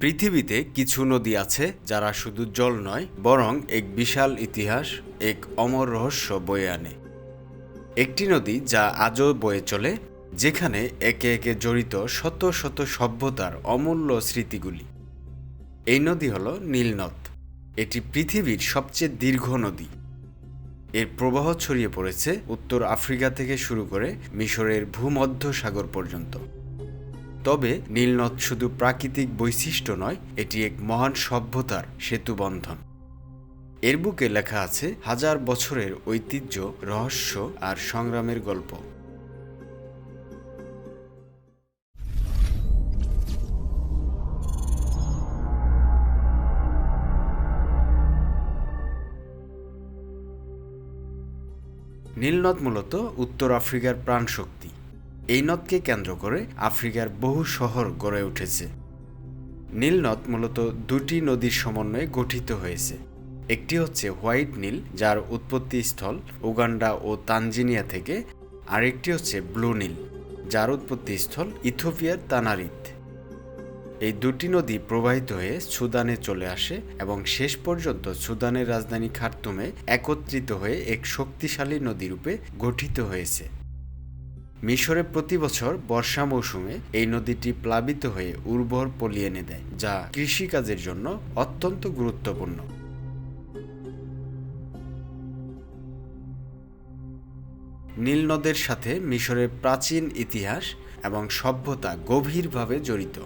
পৃথিবীতে কিছু নদী আছে যারা শুধু জল নয়, বরং এক বিশাল ইতিহাস, এক অমর রহস্য বয়ে আনে। একটি নদী যা আজও বয়ে চলে, যেখানে একে একে জড়িত শত শত সভ্যতার অমূল্য স্মৃতিগুলি। এই নদী হল নীলনদ। এটি পৃথিবীর সবচেয়ে দীর্ঘ নদী। এর প্রবাহ ছড়িয়ে পড়েছে উত্তর আফ্রিকা থেকে শুরু করে মিশরের ভূমধ্য সাগর পর্যন্ত। তবে নীলনদ শুধু প্রাকৃতিক বৈশিষ্ট্য নয়, এটি এক মহান সভ্যতার সেতুবন্ধন। এর বুকে লেখা আছে হাজার বছরের ঐতিহ্য, রহস্য আর সংগ্রামের গল্প। নীলনদ মূলত উত্তর আফ্রিকার প্রাণশক্তি। এই নদকে কেন্দ্র করে আফ্রিকার বহু শহর গড়ে উঠেছে। নীল নদ মূলত দুটি নদীর সমন্বয়ে গঠিত হয়েছে। একটি হচ্ছে হোয়াইট নীল, যার উৎপত্তি স্থল উগান্ডা ও তানজিনিয়া থেকে, আরেকটি হচ্ছে ব্লু নীল, যার উৎপত্তি স্থল ইথোপিয়ার তানারিত। এই দুটি নদী প্রবাহিত হয়ে সুদানে চলে আসে এবং শেষ পর্যন্ত সুদানের রাজধানী খার্তুমে একত্রিত হয়ে এক শক্তিশালী নদীরূপে গঠিত হয়েছে। মিশরে প্রতি বছর বর্ষা মৌসুমে এই নদীটি প্লাবিত হয়ে উর্বর পলি এনে দেয়, যা কৃষিকাজের জন্য অত্যন্ত গুরুত্বপূর্ণ। নীল নদের সাথে মিশরের প্রাচীন ইতিহাস এবং সভ্যতা গভীরভাবে জড়িত।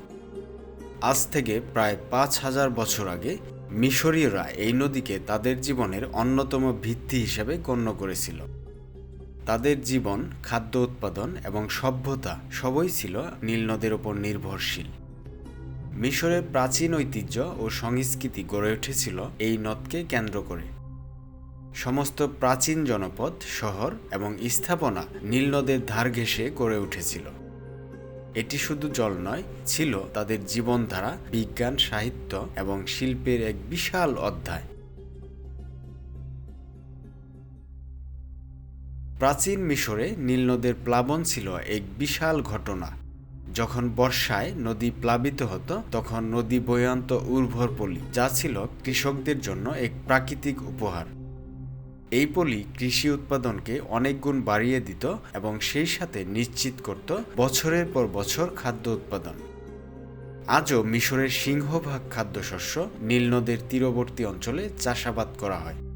আজ থেকে প্রায় পাঁচ হাজার বছর আগে মিশরীয়রা এই নদীকে তাদের জীবনের অন্যতম ভিত্তি হিসেবে গণ্য করেছিল। তাদের জীবন, খাদ্য উৎপাদন এবং সভ্যতা সবই ছিল নীল নদের ওপর নির্ভরশীল। মিশরের প্রাচীন ঐতিহ্য ও সংস্কৃতি গড়ে উঠেছিল এই নদকে কেন্দ্র করে। সমস্ত প্রাচীন জনপদ, শহর এবং স্থাপনা নীল নদের ধার ঘেঁষে গড়ে উঠেছিল। এটি শুধু জল নয়, ছিল তাদের জীবনধারা, বিজ্ঞান, সাহিত্য এবং শিল্পের এক বিশাল অধ্যায়। প্রাচীন মিশরে নীলনদের প্লাবন ছিল এক বিশাল ঘটনা। যখন বর্ষায় নদী প্লাবিত হতো, তখন নদী বয়ান্ত উর্বর পলি, যা ছিল কৃষকদের জন্য এক প্রাকৃতিক উপহার। এই পলি কৃষি উৎপাদনকে অনেক গুণ বাড়িয়ে দিত এবং সেই সাথে নিশ্চিত করত বছরের পর বছর খাদ্য উৎপাদন। আজও মিশরের সিংহভাগ খাদ্যশস্য নীলনদের তীরবর্তী অঞ্চলে চাষাবাদ করা হয়।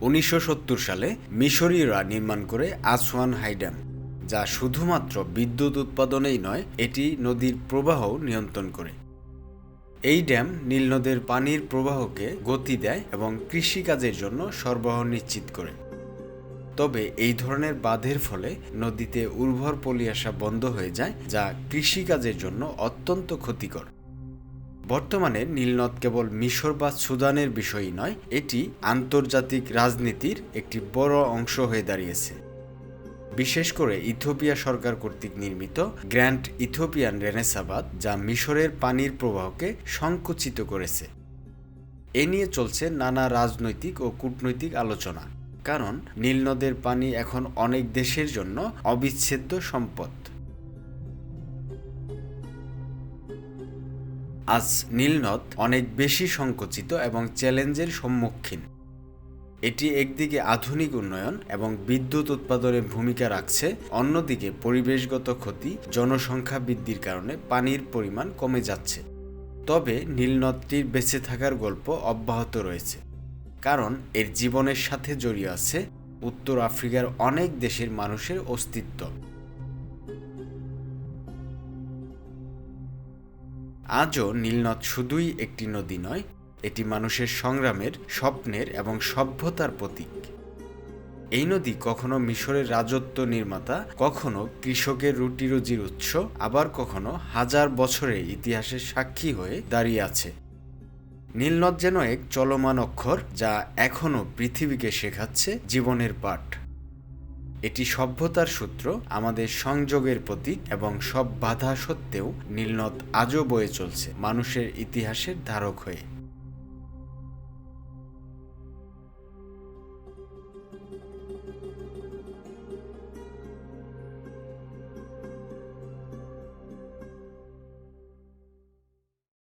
উনিশশো সত্তর সালে মিশরীয়রা নির্মাণ করে আসওয়ান হাইড্যাম, যা শুধুমাত্র বিদ্যুৎ উৎপাদনেই নয়, এটি নদীর প্রবাহ নিয়ন্ত্রণ করে। এই ড্যাম নীলনদের পানির প্রবাহকে গতি দেয় এবং কৃষিকাজের জন্য সরবরাহ নিশ্চিত করে। তবে এই ধরনের বাঁধের ফলে নদীতে উর্বর পলি আসা বন্ধ হয়ে যায়, যা কৃষিকাজের জন্য অত্যন্ত ক্ষতিকর। বর্তমানে নীলনদ কেবল মিশর বা সুদানের বিষয়ই নয়, এটি আন্তর্জাতিক রাজনীতির একটি বড় অংশ হয়ে দাঁড়িয়েছে। বিশেষ করে ইথোপিয়া সরকার কর্তৃক নির্মিত গ্র্যান্ড ইথোপিয়ান রেনেসাবাদ, যা মিশরের পানির প্রবাহকে সংকুচিত করেছে। এ নিয়ে চলছে নানা রাজনৈতিক ও কূটনৈতিক আলোচনা, কারণ নীলনদের পানি এখন অনেক দেশের জন্য অবিচ্ছেদ্য সম্পদ। আজ নীলনদ অনেক বেশি সংকুচিত এবং চ্যালেঞ্জের সম্মুখীন। এটি একদিকে আধুনিক উন্নয়ন এবং বিদ্যুৎ উৎপাদনে ভূমিকা রাখছে, অন্যদিকে পরিবেশগত ক্ষতি, জনসংখ্যা বৃদ্ধির কারণে পানির পরিমাণ কমে যাচ্ছে। তবে নীলনদটির বেঁচে থাকার গল্প অব্যাহত রয়েছে, কারণ এর জীবনের সাথে জড়িয়ে আছে উত্তর আফ্রিকার অনেক দেশের মানুষের অস্তিত্ব। আজও নীলনদ শুধুই একটি নদী নয়, এটি মানুষের সংগ্রামের, স্বপ্নের এবং সভ্যতার প্রতীক। এই নদী কখনো মিশরের রাজত্ব নির্মাতা, কখনো কৃষকের রুটি রুজির উৎস, আবার কখনো হাজার বছরের ইতিহাসের সাক্ষী হয়ে দাঁড়িয়ে আছে। নীলনদ যেন এক চলমান অক্ষর যা এখনও পৃথিবীকে শেখাচ্ছে জীবনের পাঠ। এটি সভ্যতার সূত্র, আমাদের সংযোগের প্রতীক এবং সব বাধা সত্ত্বেও নীলনদ আজও বয়ে চলছে মানুষের ইতিহাসের ধারক হয়ে।